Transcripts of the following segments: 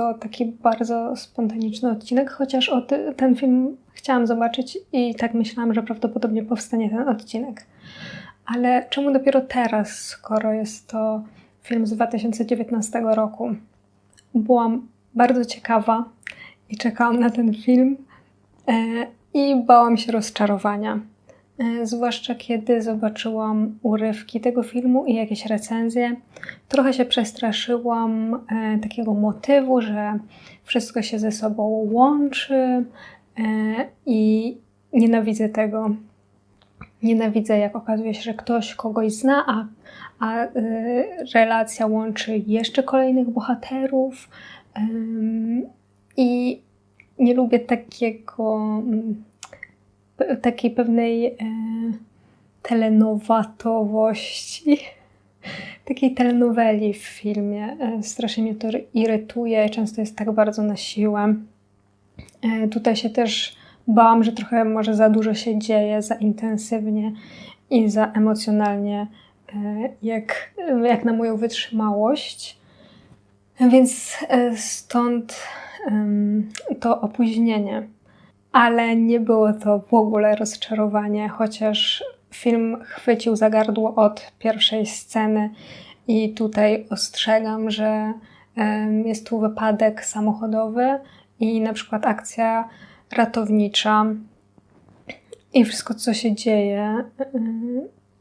to taki bardzo spontaniczny odcinek, chociaż ten film chciałam zobaczyć i tak myślałam, że prawdopodobnie powstanie ten odcinek. Ale czemu dopiero teraz, skoro jest to film z 2019 roku? Byłam bardzo ciekawa i czekałam na ten film e, i bałam się rozczarowania. E, zwłaszcza kiedy zobaczyłam urywki tego filmu i jakieś recenzje. Trochę się przestraszyłam e, takiego motywu, że wszystko się ze sobą łączy e, i nienawidzę tego. Nienawidzę, jak okazuje się, że ktoś kogoś zna, a, a relacja łączy jeszcze kolejnych bohaterów. I nie lubię takiego mm, takiej pewnej e, telenowatowości, takiej telenoweli w filmie. E, strasznie mnie to irytuje, często jest tak bardzo na siłę. E, tutaj się też bałam, że trochę może za dużo się dzieje, za intensywnie i za emocjonalnie, e, jak, jak na moją wytrzymałość. Więc e, stąd to opóźnienie ale nie było to w ogóle rozczarowanie, chociaż film chwycił za gardło od pierwszej sceny. I tutaj ostrzegam, że jest tu wypadek samochodowy i na przykład akcja ratownicza. I wszystko, co się dzieje,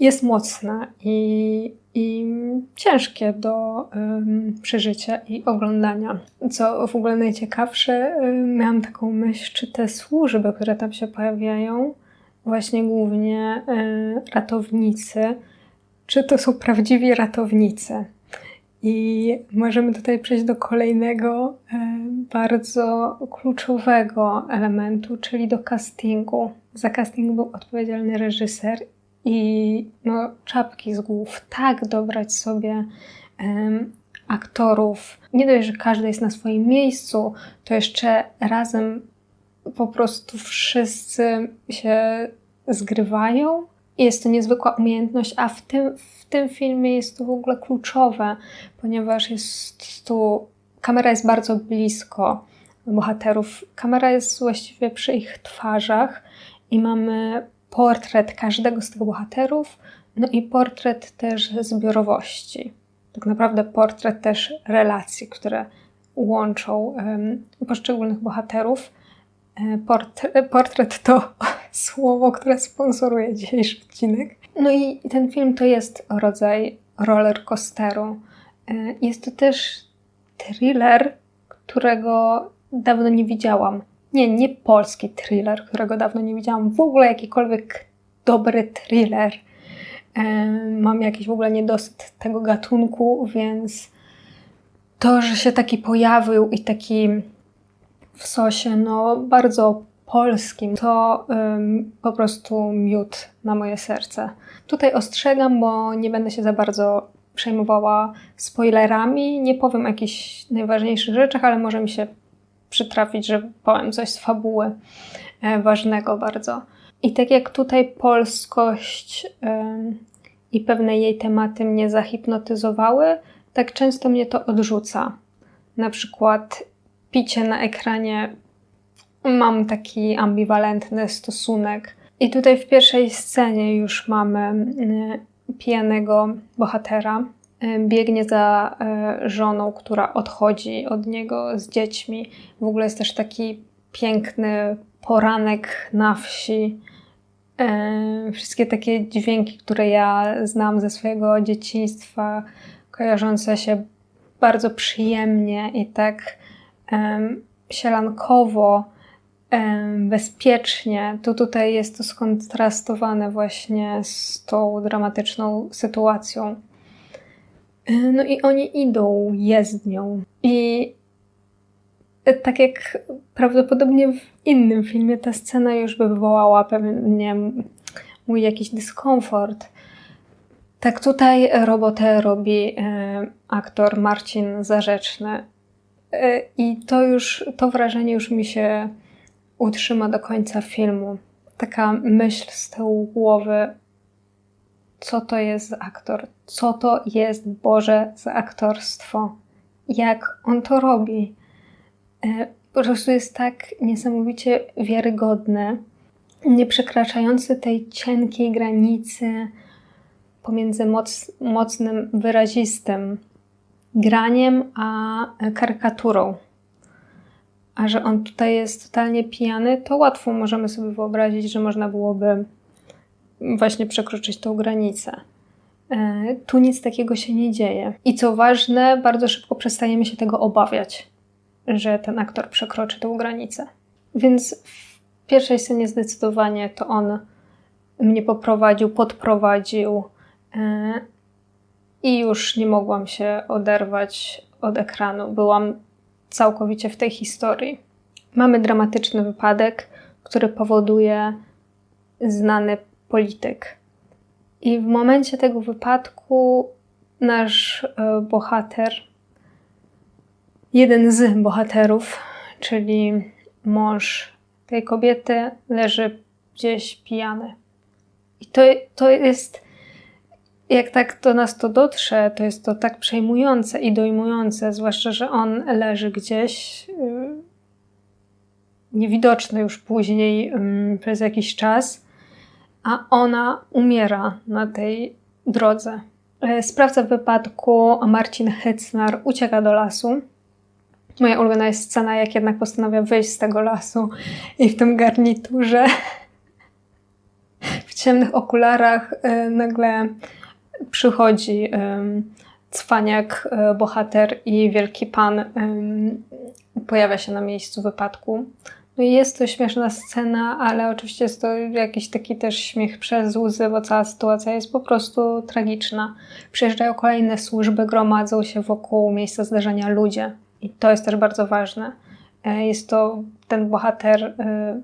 jest mocne i, i ciężkie do um, przeżycia i oglądania. Co w ogóle najciekawsze, um, miałam taką myśl, czy te służby, które tam się pojawiają, właśnie głównie um, ratownicy, czy to są prawdziwi ratownicy. I możemy tutaj przejść do kolejnego bardzo kluczowego elementu, czyli do castingu. Za casting był odpowiedzialny reżyser i no, czapki z głów, tak dobrać sobie um, aktorów. Nie dość, że każdy jest na swoim miejscu, to jeszcze razem po prostu wszyscy się zgrywają. Jest to niezwykła umiejętność, a w tym, w tym filmie jest to w ogóle kluczowe, ponieważ jest tu, kamera jest bardzo blisko bohaterów. Kamera jest właściwie przy ich twarzach i mamy portret każdego z tych bohaterów, no i portret też zbiorowości. Tak naprawdę portret też relacji, które łączą um, poszczególnych bohaterów. E, portret, portret to słowo, które sponsoruje dzisiejszy odcinek. No i ten film to jest rodzaj roller coasteru. E, jest to też thriller, którego dawno nie widziałam. Nie, nie polski thriller, którego dawno nie widziałam. W ogóle jakikolwiek dobry thriller. Mam jakiś w ogóle niedosyt tego gatunku, więc to, że się taki pojawił i taki w sosie, no bardzo polskim, to po prostu miód na moje serce. Tutaj ostrzegam, bo nie będę się za bardzo przejmowała spoilerami. Nie powiem o jakichś najważniejszych rzeczach, ale może mi się przytrafić, że powiem coś z fabuły e, ważnego bardzo. I tak jak tutaj polskość i pewne jej tematy mnie zahipnotyzowały, tak często mnie to odrzuca. Na przykład picie na ekranie mam taki ambiwalentny stosunek. I tutaj w pierwszej scenie już mamy pijanego bohatera, biegnie za e, żoną, która odchodzi od niego z dziećmi. W ogóle jest też taki piękny poranek na wsi. E, wszystkie takie dźwięki, które ja znam ze swojego dzieciństwa, kojarzące się bardzo przyjemnie i tak sielankowo, bezpiecznie, to tutaj jest to skontrastowane właśnie z tą dramatyczną sytuacją. No i oni idą jezdnią. I tak jak prawdopodobnie w innym filmie, ta scena już by wywołała pewnie mój jakiś dyskomfort. Tak tutaj robotę robi e, aktor Marcin Zarzeczny. E, I to już, to wrażenie już mi się utrzyma do końca filmu. Taka myśl z tyłu głowy, co to jest za aktor, co to jest Boże za aktorstwo, jak on to robi. e, po prostu jest tak niesamowicie wiarygodny, nie przekraczający tej cienkiej granicy pomiędzy moc, mocnym, wyrazistym graniem a karykaturą. A że on tutaj jest totalnie pijany, to łatwo możemy sobie wyobrazić, że można byłoby właśnie przekroczyć tą granicę. E, tu nic takiego się nie dzieje. I co ważne, bardzo szybko przestajemy się tego obawiać, że ten aktor przekroczy tą granicę. Więc w pierwszej scenie zdecydowanie to on mnie poprowadził, podprowadził e, i już nie mogłam się oderwać od ekranu. Byłam całkowicie w tej historii. Mamy dramatyczny wypadek, który powoduje znany polityk. I w momencie tego wypadku nasz e, bohater, jeden z bohaterów, czyli mąż tej kobiety, leży gdzieś pijany. I to, to jest, jak tak do nas to dotrze, to jest to tak przejmujące i dojmujące, zwłaszcza, że on leży gdzieś, y, niewidoczny już później przez jakiś czas a ona umiera na tej drodze. E, sprawca wypadku, Marcin Hycnar, ucieka do lasu. Moja ulubiona jest scena, jak jednak postanawia wyjść z tego lasu i w tym garniturze, w ciemnych okularach, e, nagle przychodzi cwaniak, e, bohater i wielki pan pojawia się na miejscu wypadku. No jest to śmieszna scena, ale oczywiście jest to jakiś taki też śmiech przez łzy, bo cała sytuacja jest po prostu tragiczna. Przyjeżdżają kolejne służby, gromadzą się wokół miejsca zdarzenia ludzie. I to jest też bardzo ważne. E, jest to ten bohater e,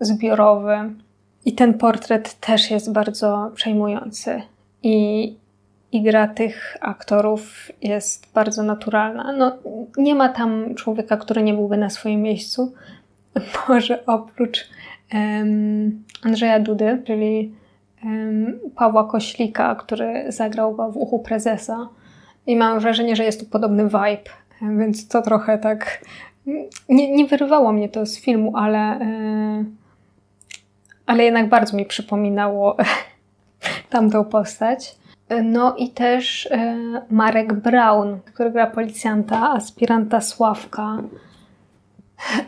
zbiorowy. I ten portret też jest bardzo przejmujący. I, i gra tych aktorów jest bardzo naturalna. No, nie ma tam człowieka, który nie byłby na swoim miejscu, może oprócz um, Andrzeja Dudy, czyli um, Pawła Koślika, który zagrał go w uchu prezesa. I mam wrażenie, że jest tu podobny vibe, więc to trochę tak. Nie, nie wyrywało mnie to z filmu, ale, e, ale jednak bardzo mi przypominało tamtą postać. No i też e, Marek Braun, który gra policjanta, aspiranta Sławka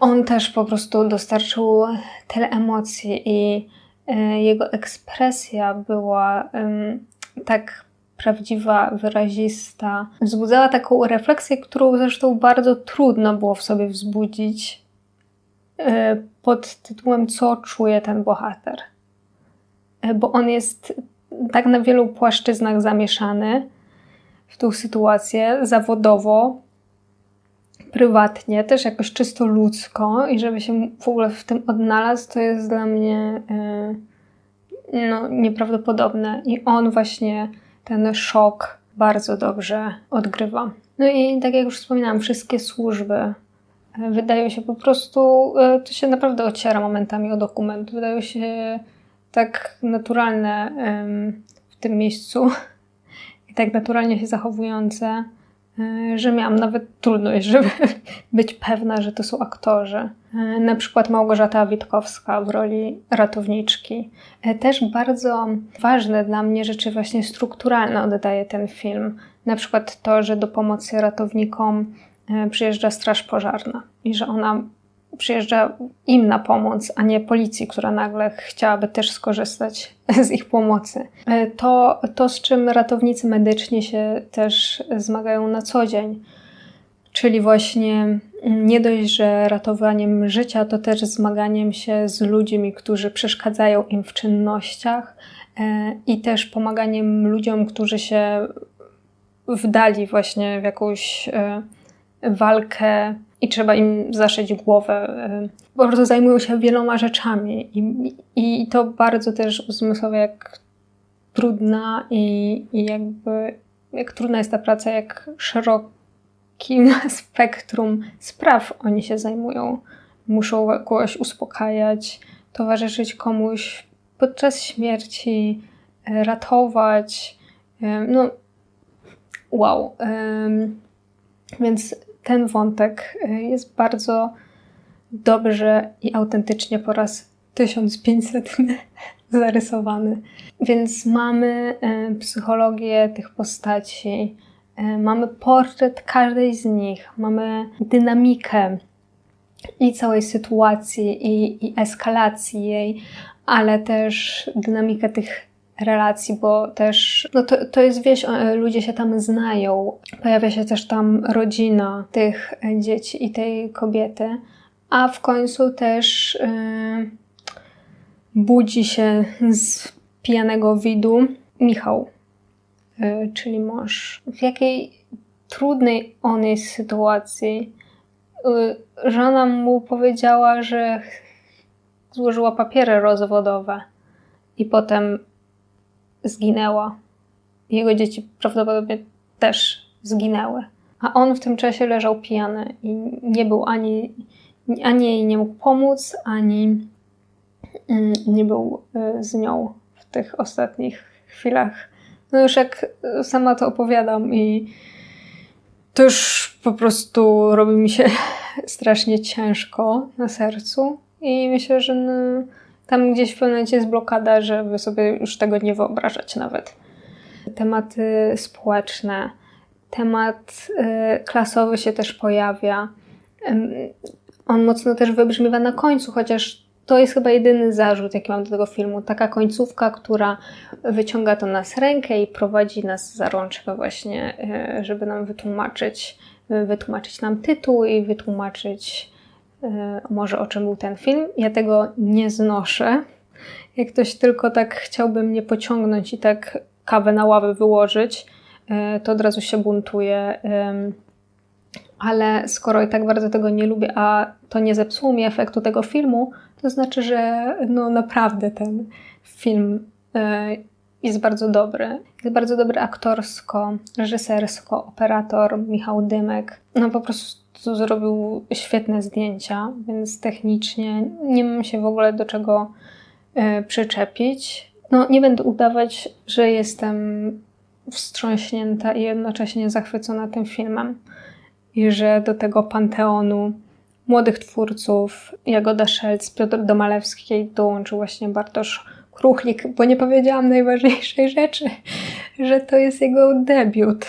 on też po prostu dostarczył tyle emocji i e, jego ekspresja była tak prawdziwa, wyrazista. Wzbudzała taką refleksję, którą zresztą bardzo trudno było w sobie wzbudzić e, pod tytułem Co czuje ten bohater. E, bo on jest tak na wielu płaszczyznach zamieszany w tą sytuację zawodowo, prywatnie, też jakoś czysto ludzko i żeby się w ogóle w tym odnalazł, to jest dla mnie yy, no, nieprawdopodobne. I on właśnie ten szok bardzo dobrze odgrywa. No i tak jak już wspominałam, wszystkie służby e, wydają się po prostu, e, to się naprawdę ociera momentami o dokument, wydają się tak naturalne w tym miejscu i tak naturalnie się zachowujące E, że miałam nawet trudność, żeby być pewna, że to są aktorzy. E, na przykład Małgorzata Witkowska w roli ratowniczki. E, też bardzo ważne dla mnie rzeczy właśnie strukturalne oddaje ten film. Na przykład to, że do pomocy ratownikom przyjeżdża straż pożarna i że ona przyjeżdża im na pomoc, a nie policji, która nagle chciałaby też skorzystać z ich pomocy. E, to, to z czym ratownicy medyczni się też zmagają na co dzień, czyli właśnie nie dość, że ratowaniem życia, to też zmaganiem się z ludźmi, którzy przeszkadzają im w czynnościach e, i też pomaganiem ludziom, którzy się wdali właśnie w jakąś e, walkę i trzeba im zaszyć głowę. Po prostu zajmują się wieloma rzeczami i, i to bardzo też uzmysławia, jak trudna i, i jakby jak trudna jest ta praca, jak szerokim spektrum spraw oni się zajmują. Muszą kogoś uspokajać, towarzyszyć komuś podczas śmierci, ratować. No, wow. Więc ten wątek y, jest bardzo dobrze i autentycznie po raz 1500 zarysowany. Więc mamy y, psychologię tych postaci, y, mamy portret każdej z nich, mamy dynamikę i całej sytuacji, i, i eskalacji jej, ale też dynamikę tych relacji, bo też no to, to jest wieś, ludzie się tam znają. Pojawia się też tam rodzina tych dzieci i tej kobiety, a w końcu też yy, budzi się z pijanego widu Michał, yy, czyli mąż. W jakiej trudnej on jest sytuacji. Yy, żona mu powiedziała, że złożyła papiery rozwodowe i potem zginęła. Jego dzieci prawdopodobnie też zginęły. A on w tym czasie leżał pijany i nie był ani, ani jej nie mógł pomóc, ani mm, nie był y, z nią w tych ostatnich chwilach. No już jak sama to opowiadam i to już po prostu robi mi się strasznie ciężko na sercu i myślę, że no, tam gdzieś w pewnym momencie jest blokada, żeby sobie już tego nie wyobrażać nawet. Tematy społeczne, temat y, klasowy się też pojawia. On mocno też wybrzmiewa na końcu, chociaż to jest chyba jedyny zarzut, jaki mam do tego filmu. Taka końcówka, która wyciąga do nas rękę i prowadzi nas za rączkę właśnie, y, żeby nam wytłumaczyć, wytłumaczyć nam tytuł i wytłumaczyć może o czym był ten film. Ja tego nie znoszę. Jak ktoś tylko tak chciałby mnie pociągnąć i tak kawę na ławę wyłożyć, e, to od razu się buntuje. Ale skoro i tak bardzo tego nie lubię, a to nie zepsuło mi efektu tego filmu, to znaczy, że no naprawdę ten film e, jest bardzo dobry. Jest bardzo dobry aktorsko, reżysersko, operator Michał Dymek. No po prostu zrobił świetne zdjęcia, więc technicznie nie mam się w ogóle do czego e, przyczepić. No, nie będę udawać, że jestem wstrząśnięta i jednocześnie zachwycona tym filmem. I że do tego panteonu młodych twórców Jagoda Szelc, Piotr Domalewski dołączył właśnie Bartosz Kruchlik, bo nie powiedziałam najważniejszej rzeczy, że to jest jego debiut.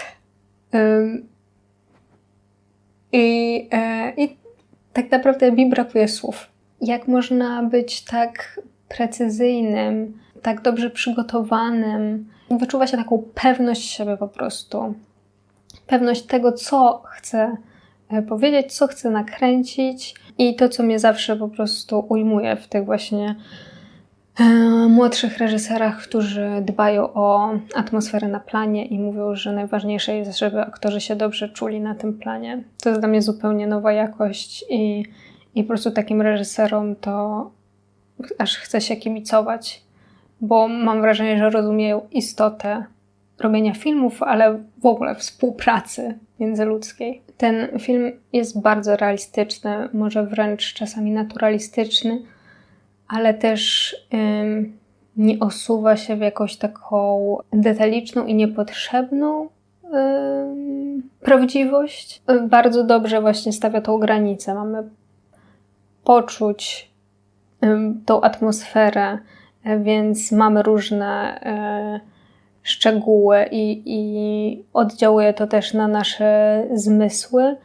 I, e, I tak naprawdę mi brakuje słów. Jak można być tak precyzyjnym, tak dobrze przygotowanym? Wyczuwa się taką pewność siebie po prostu. Pewność tego, co chcę e, powiedzieć, co chcę nakręcić i to, co mnie zawsze po prostu ujmuje w tych właśnie młodszych reżyserach, którzy dbają o atmosferę na planie i mówią, że najważniejsze jest, żeby aktorzy się dobrze czuli na tym planie. To jest dla mnie zupełnie nowa jakość i, i po prostu takim reżyserom to aż chce się kibicować, bo mam wrażenie, że rozumieją istotę robienia filmów, ale w ogóle współpracy międzyludzkiej. Ten film jest bardzo realistyczny, może wręcz czasami naturalistyczny ale też ym, nie osuwa się w jakąś taką detaliczną i niepotrzebną ym, prawdziwość. Bardzo dobrze właśnie stawia tą granicę. Mamy poczuć tą atmosferę, więc mamy różne y, szczegóły i, i oddziałuje to też na nasze zmysły,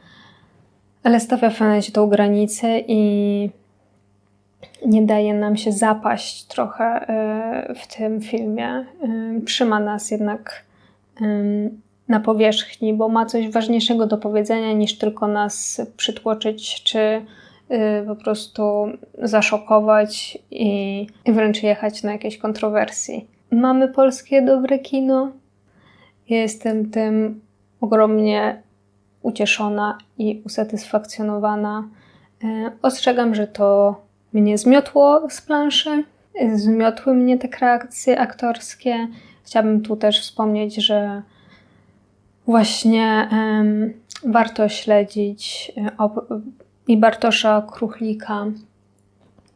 ale stawia w tą granicę i nie daje nam się zapaść trochę e, w tym filmie. E, trzyma nas jednak na powierzchni, bo ma coś ważniejszego do powiedzenia niż tylko nas przytłoczyć czy e, po prostu zaszokować i wręcz jechać na jakieś kontrowersji. Mamy polskie dobre kino. jestem tym ogromnie ucieszona i usatysfakcjonowana. Ostrzegam, że to mnie zmiotło z planszy, zmiotły mnie te kreacje aktorskie. Chciałabym tu też wspomnieć, że właśnie um, warto śledzić e, i Bartosza Kruchlika,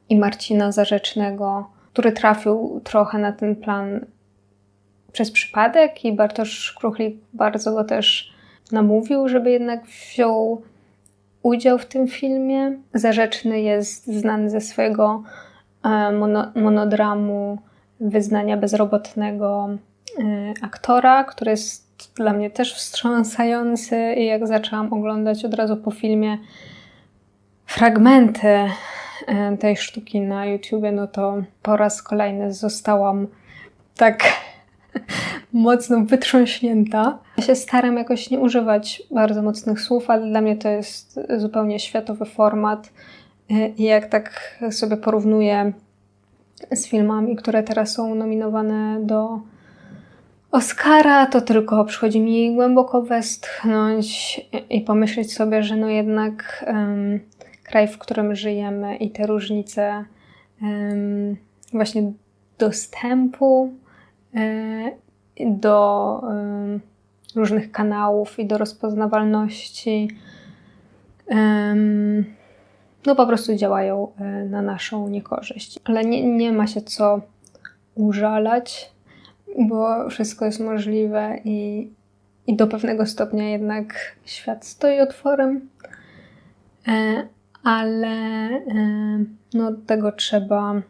i Marcina Zarzecznego, który trafił trochę na ten plan przez przypadek i Bartosz Kruchlik bardzo go też namówił, żeby jednak wziął udział w tym filmie. Zarzeczny jest znany ze swojego e, mono, monodramu Wyznania bezrobotnego e, aktora, który jest dla mnie też wstrząsający i jak zaczęłam oglądać od razu po filmie fragmenty e, tej sztuki na YouTubie, no to po raz kolejny zostałam tak mocno wytrząśnięta. Ja się staram jakoś nie używać bardzo mocnych słów, ale dla mnie to jest zupełnie światowy format. I jak tak sobie porównuję z filmami, które teraz są nominowane do Oscara, to tylko przychodzi mi głęboko westchnąć i pomyśleć sobie, że no jednak um, kraj, w którym żyjemy i te różnice um, właśnie dostępu do um, różnych kanałów i do rozpoznawalności no po prostu działają e, na naszą niekorzyść. Ale nie, nie ma się co użalać, bo wszystko jest możliwe i, i do pewnego stopnia jednak świat stoi otworem, e, ale e, no, tego trzeba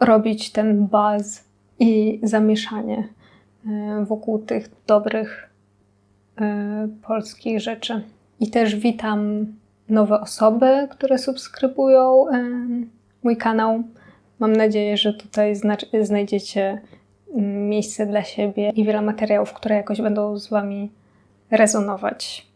robić ten buzz i zamieszanie wokół tych dobrych polskich rzeczy. I też witam nowe osoby, które subskrybują mój kanał. Mam nadzieję, że tutaj znajdziecie miejsce dla siebie i wiele materiałów, które jakoś będą z Wami rezonować.